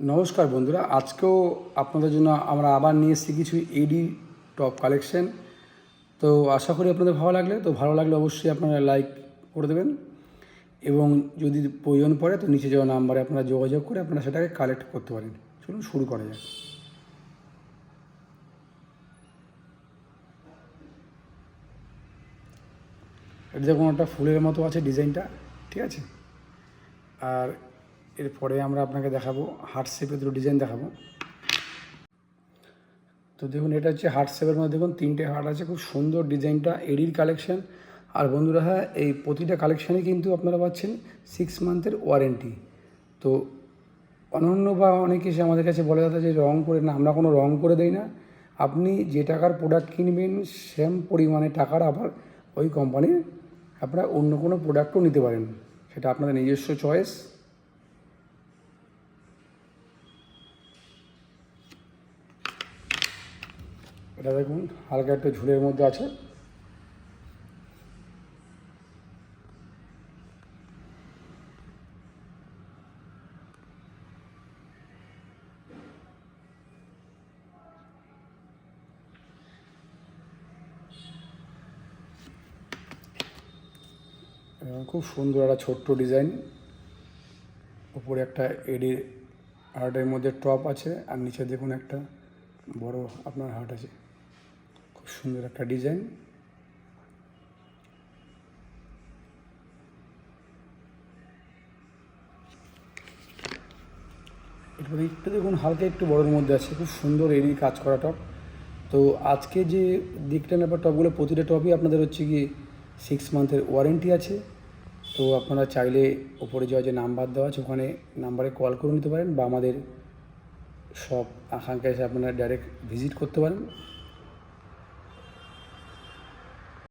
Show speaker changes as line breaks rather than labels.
নমস্কার বন্ধুরা, আজকেও আপনাদের জন্য আমরা আবার নিয়ে এসেছি কিছু এডি টপ কালেকশন তো আশা করি আপনাদের ভালো লাগলে, তো ভালো লাগলে অবশ্যই আপনারা লাইক করে দেবেন। এবং যদি প্রয়োজন পড়ে, তো নিচে যাওয়া নাম্বারে আপনারা যোগাযোগ করে আপনারা সেটাকে কালেক্ট করতে পারেন। চলুন শুরু করা যাক। এটা দেখুন, একটা ফুলের মতো আছে ডিজাইনটা ঠিক আছে? আর এরপরে আমরা আপনাকে দেখাবো হার্ট শেপের দুটো ডিজাইন দেখাবো। তো দেখুন, এটা হচ্ছে হার্ট শেপের মধ্যে দেখুন, তিনটে হার্ট আছে, খুব সুন্দর ডিজাইনটা, এডির কালেকশান আর বন্ধুরা হ্যাঁ এই প্রতিটা কালেকশানে কিন্তু আপনারা পাচ্ছেন সিক্স মান্থের ওয়ারেন্টি তো অনন্য বা অনেকে এসে আমাদের কাছে বলে দাদা যে রং করে না, আমরা কোনো রং করে দেই না। আপনি যে টাকার প্রোডাক্ট কিনবেন, সেম পরিমাণে টাকার আবার ওই কোম্পানির আপনারা অন্য কোনো প্রোডাক্টও নিতে পারেন। সেটা আপনাদের নিজস্ব চয়েস এটা দেখুন, হালকা একটা ঝুলের মধ্যে আছে। এবং খুব সুন্দর একটা ছোট্ট ডিজাইন। উপরে একটা এডি হার্টের মধ্যে টপ আছে, আর নিচে দেখুন একটা বড় আপনার হার্ট আছে। খুব সুন্দর একটা ডিজাইন। এরপরে একটু দেখুন, হালকা একটু বড়োর মধ্যে আছে, খুব সুন্দর এরই কাজ করা টপ। তো আজকে যে দেখলেন ব্যাপার টপগুলো, প্রতিটা টপই আপনাদের হচ্ছে কি সিক্স মান্থের ওয়ারেন্টি আছে। তো আপনারা চাইলে ওপরে যাওয়া যে নাম্বার দেওয়া আছে, ওখানে নাম্বারে কল করে নিতে পারেন বা আমাদের সব আকাঙ্ক্ষা এসে আপনারা ডাইরেক্ট ভিজিট করতে পারেন।